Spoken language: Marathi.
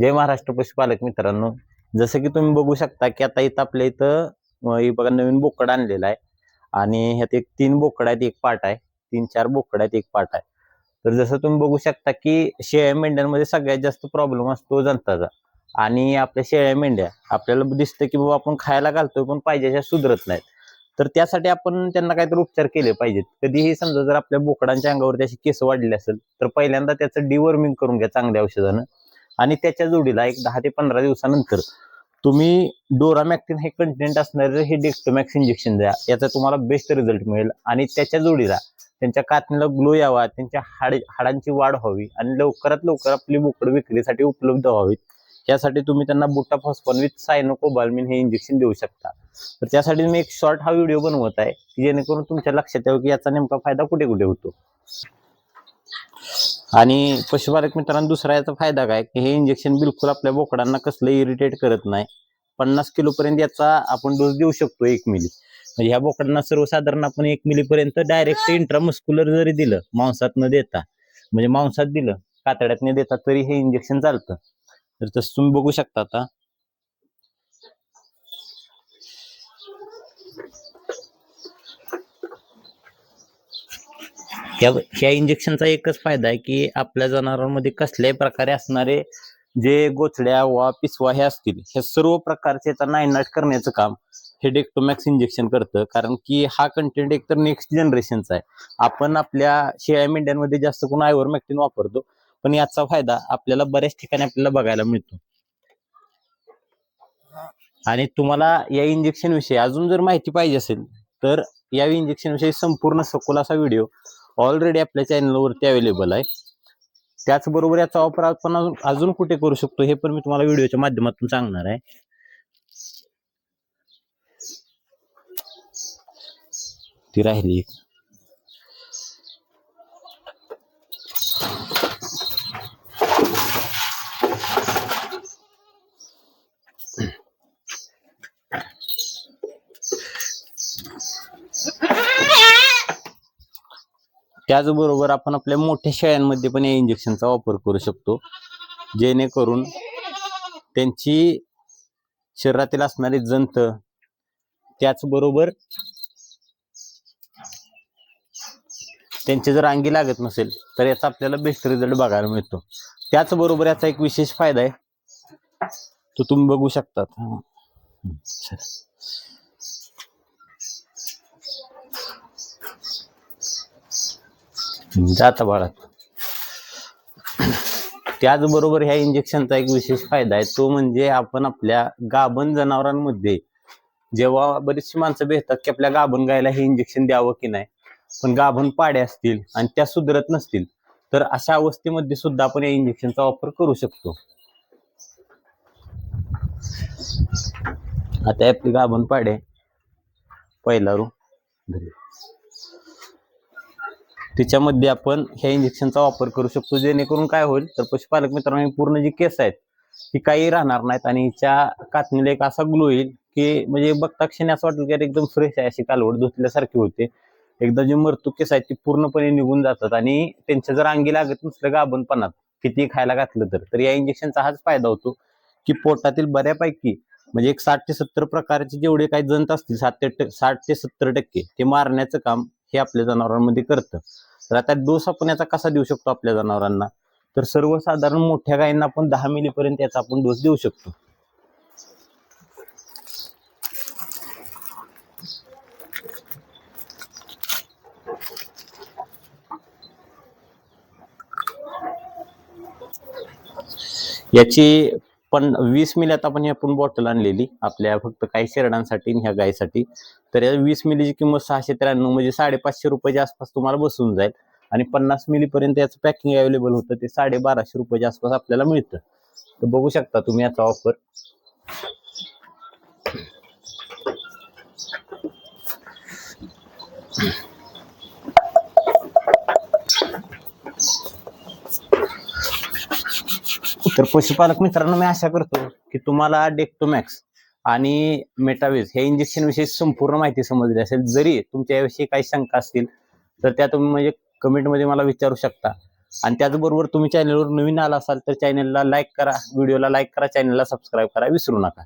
जय महाराष्ट्र पशुपालक मित्रांनो. जसं की तुम्ही बघू शकता की आता इथं आपल्या इथं बघा नवीन बोकड आणलेला आहे. आणि ह्यात एक तीन बोकड आहेत एक पाट आहे. तीन चार बोकड आहेत एक पाट आहे. तर जसं तुम्ही बघू शकता की शेळ्या मेंढ्यांमध्ये सगळ्यात जास्त प्रॉब्लेम असतो जनताचा आणि आपल्या शेळ्या मेंढ्या आपल्याला दिसतं की बाबा आपण खायला घालतोय पण पाहिजे अशा सुधरत नाहीत. तर त्यासाठी आपण त्यांना काहीतरी उपचार केले पाहिजेत. कधीही समजा जर आपल्या बोकडांच्या अंगावरती अशी केस वाढली असेल तर पहिल्यांदा त्याचं डिवर्मिंग करून घ्या चांगल्या औषधानं. आणि त्याच्या जोडीला एक दहा ते पंधरा दिवसानंतर तुम्ही डोरामॅक्टिन हे कंटेंट असणारे हे डेक्टोमॅक्स इंजेक्शन द्या. याचा तुम्हाला बेस्ट रिझल्ट मिळेल. आणि त्याच्या जोडीला त्यांच्या कातणीला ग्लो यावा त्यांच्या हाड हाडांची वाढ व्हावी आणि लवकरात लवकर आपली बोकड विक्रीसाठी उपलब्ध व्हावीत. यासाठी तुम्ही त्यांना बुटा फॉस्फॉन विथ सायनोकोबाल्मिन हे इंजेक्शन देऊ शकता. तर त्यासाठी मी एक शॉर्ट हा व्हिडिओ बनवत आहे की जेणेकरून तुमच्या लक्षात यावं की याचा नेमका फायदा कुठे कुठे होतो. आणि पशुपालक मित्रांनो दुसरा याचा फायदा काय? की हे इंजेक्शन बिलकुल आपल्या बोकडांना कसलं इरिटेट करत नाही. पन्नास किलोपर्यंत याचा आपण डोस देऊ शकतो एक मिली म्हणजे ह्या बोकडांना सर्वसाधारण आपण एक मिलीपर्यंत डायरेक्ट इंट्रामस्क्युलर जरी दिलं मांसात न देता म्हणजे मांसात दिलं कातड्यात न देता तरी हे इंजेक्शन चालतं. तर तसं तुम्ही बघू शकता आता या ह्या इंजेक्शनचा एकच फायदा आहे की आपल्या जनावरांमध्ये कसल्याही प्रकारे असणारे जे गोचड्या वा पिसवा हे असतील हे सर्व प्रकारचे आता नायनाट करण्याचं काम हे डेक्टोमॅक्स इंजेक्शन करतं. कारण की हा कंटेंट एकतर नेक्स्ट जनरेशनचा आहे. आपण आपल्या शेळ्या मेंढ्यांमध्ये जास्त करून आयवरमॅक्टिन वापरतो. पण याचा फायदा आपल्याला बऱ्याच ठिकाणी आपल्याला बघायला मिळतो. आणि तुम्हाला या इंजेक्शन विषयी अजून जर माहिती पाहिजे असेल तर या इंजेक्शन विषयी संपूर्ण सखोल असा व्हिडिओ ऑलरेडी आपल्या चॅनलवरती अवेलेबल आहे. त्याचबरोबर याचा वापर आपण अजून अजून कुठे करू शकतो हे पण मी तुम्हाला व्हिडिओच्या माध्यमातून सांगणार आहे. ती राहिली. त्याचबरोबर आपण आपल्या मोठ्या शेळ्यांमध्ये पण या इंजेक्शनचा वापर करू शकतो. जेणेकरून त्यांची शरीरातील असणारे जंत त्याचबरोबर त्यांचे जर अंगी लागत नसेल तर याचा आपल्याला बेस्ट रिझल्ट बघायला मिळतो. त्याचबरोबर याचा एक विशेष फायदा आहे. तो तुम्ही बघू शकतात. जाता बाळात त्याचबरोबर ह्या इंजेक्शनचा एक विशेष फायदा आहे. तो म्हणजे आपण आपल्या गाभण जनावरांमध्ये जेव्हा बरीचशी माणसं भेटतात की आपल्या गाभण गायला हे इंजेक्शन द्यावं की नाही पण गाभण पाड्या असतील आणि त्या सुधरत नसतील तर अशा अवस्थेमध्ये सुद्धा आपण या इंजेक्शनचा वापर करू शकतो. आता आपली गाभण पाड्या पहिला रू धरूया. तिच्यामध्ये आपण ह्या इंजेक्शनचा वापर करू शकतो. जेणेकरून काय होईल तर पशुपालक मित्रांनो पूर्ण जी केस आहेत ती काही राहणार नाहीत आणि हिच्या कातणीला एक असा ग्लो येईल की म्हणजे बघता क्षणी असं वाटेल की अरे एकदम फ्रेश आहे अशी कालवड धुतल्यासारखी होते. एकदा जे मरतूक केस आहेत ती पूर्णपणे निघून जातात आणि त्यांच्या जर अंगी लागत नसलं गाभणपणात किती खायला घातलं तर तर या इंजेक्शनचा हाच फायदा होतो की पोटातील बऱ्यापैकी म्हणजे एक साठ ते सत्तर प्रकारचे जेवढे काही जंत असतील सात ते साठ ते सत्तर टक्के ते मारण्याचं काम हे आपल्या जनावरांमध्ये करतं. तर आता डोस आपण याचा कसा देऊ शकतो आपल्या जनावरांना? तर सर्वसाधारण मोठ्या गायींना आपण दहा मिलीपर्यंत याचा आपण डोस देऊ शकतो. याची पण वीस मिल्यात आपण ही आपण बॉटल आणलेली. आपल्या फक्त काही शेरडांसाठी आणि ह्या गायीसाठी. तर या वीस मिलीची किंमत सहाशे त्र्याण्णव म्हणजे साडेपाचशे रुपयाच्या आसपास तुम्हाला बसून जाईल. आणि पन्नास मिलीपर्यंत याचं पॅकिंग अवेलेबल होतं ते साडे बाराशे रुपयाच्या आसपास आपल्याला मिळतं. तर बघू शकता तुम्ही याचा ऑफर तर पशुपालक मित्रांनो मी आशा करतो की तुम्हाला डेक्टोमॅक्स आणि मेटावेज हे इंजेक्शन विषयी संपूर्ण माहिती समजली असेल. जरी तुमच्या याविषयी काही शंका असतील तर त्या तुम्ही म्हणजे कमेंटमध्ये मला विचारू शकता. आणि त्याचबरोबर तुम्ही चॅनलवर नवीन आला असाल तर चॅनलला लाईक करा. व्हिडिओला लाईक करा चॅनलला सबस्क्राईब करा. विसरू नका.